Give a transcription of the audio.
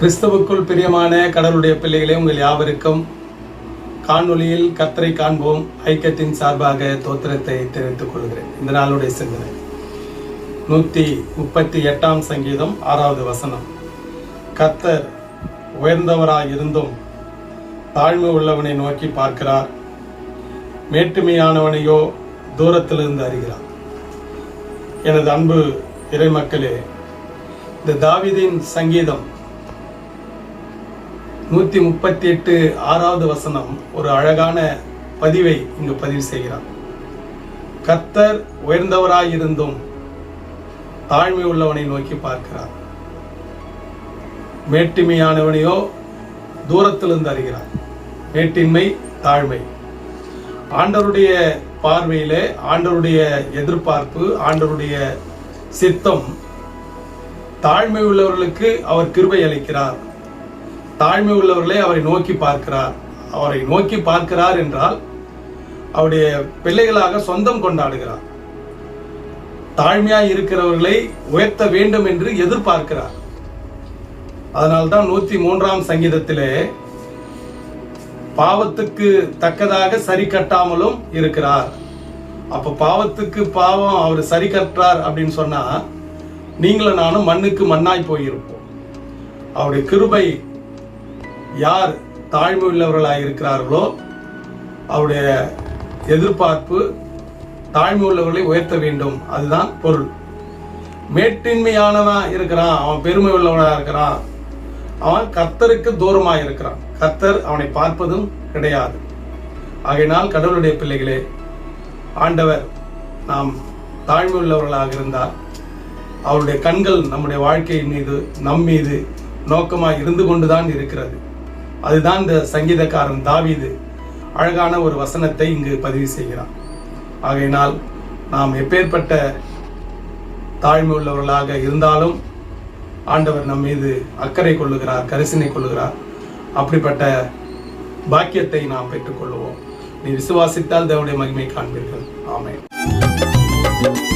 கிறிஸ்தவுக்குள் பிரியமான கடவுளுடைய பிள்ளைகளே உங்கள் யாவருக்கும் காணொலியில் கத்தரை காண்போம். ஐக்கியத்தின் சார்பாக தோத்திரத்தை தெரிவித்துக் கொள்கிறேன். இந்த நாளுடைய சிந்தனை. நூற்றி முப்பத்தி எட்டாம் சங்கீதம் ஆறாவது வசனம். கத்தர் உயர்ந்தவராக இருந்தும் தாழ்மை உள்ளவனை நோக்கி பார்க்கிறார். மேட்டுமையானவனையோ தூரத்திலிருந்து அறிகிறார். எனது அன்பு இறைமக்களே இந்த தாவிதின் சங்கீதம் நூத்தி முப்பத்தி எட்டு ஆறாவது வசனம் ஒரு அழகான பதிவை இங்கு பதிவு செய்கிறார். கத்தர் உயர்ந்தவராயிருந்தும் தாழ்மை உள்ளவனை நோக்கி பார்க்கிறார். மேட்டிமையானவனையோ தூரத்திலிருந்து அறிகிறார். மேட்டின்மை தாழ்மை. ஆண்டவருடைய பார்வையிலே ஆண்டவருடைய எதிர்பார்ப்பு ஆண்டவருடைய சித்தம் தாழ்மை உள்ளவர்களுக்கு அவர் கிருபை அளிக்கிறார். தாழ்மை உள்ளவர்களை அவரை நோக்கி பார்க்கிறார். அவரை நோக்கி பார்க்கிறார் என்றால் அவருடைய பிள்ளைகளாக சொந்தம் கொண்டாடுகிறார். தாழ்மையாய் இருக்கிறவர்களை உயர்த்த வேண்டும் என்று எதிர்பார்க்கிறார். அதனால்தான் நூத்தி மூன்றாம் சங்கீதத்திலே பாவத்துக்கு தக்கதாக சரி கட்டாமலும் இருக்கிறார். அப்ப பாவத்துக்கு பாவம் அவர் சரி கட்டுறார் அப்படின்னு சொன்னா நீங்களும் நானும் மண்ணுக்கு மண்ணாய் போயிருப்போம். அவருடைய கிருபை யார் தாழ்மை உள்ளவர்களாக இருக்கிறார்களோ அவருடைய எதிர்பார்ப்பு தாழ்மை உள்ளவர்களை உயர்த்த வேண்டும். அதுதான் பொருள். மேட்டின்மையானவன் இருக்கிறான். அவன் பெருமை உள்ளவனாக இருக்கிறான். அவன் கர்த்தருக்கு தூரமாக இருக்கிறான். கர்த்தர் அவனை பார்ப்பதும் கிடையாது. ஆகையினால் கடவுளுடைய பிள்ளைகளே ஆண்டவர் நாம் தாழ்மை உள்ளவர்களாக இருந்தால் அவருடைய கண்கள் நம்முடைய வாழ்க்கையின் மீது நம் மீது நோக்கமாக இருந்து கொண்டுதான் இருக்கிறது. அதுதான் இந்த சங்கீதக்காரன் தாவீது அழகான ஒரு வசனத்தை இங்கு பதிவு செய்கிறான். ஆகையினால் நாம் எப்பேற்பட்ட தாழ்மை உள்ளவர்களாக இருந்தாலும் ஆண்டவர் நம் மீது அக்கறை கொள்ளுகிறார் கரிசனை கொள்ளுகிறார். அப்படிப்பட்ட பாக்கியத்தை நாம் பெற்றுக்கொள்வோம். நீ விசுவாசித்தால் தேவனுடைய மகிமை காண்பீர்கள். ஆமென்.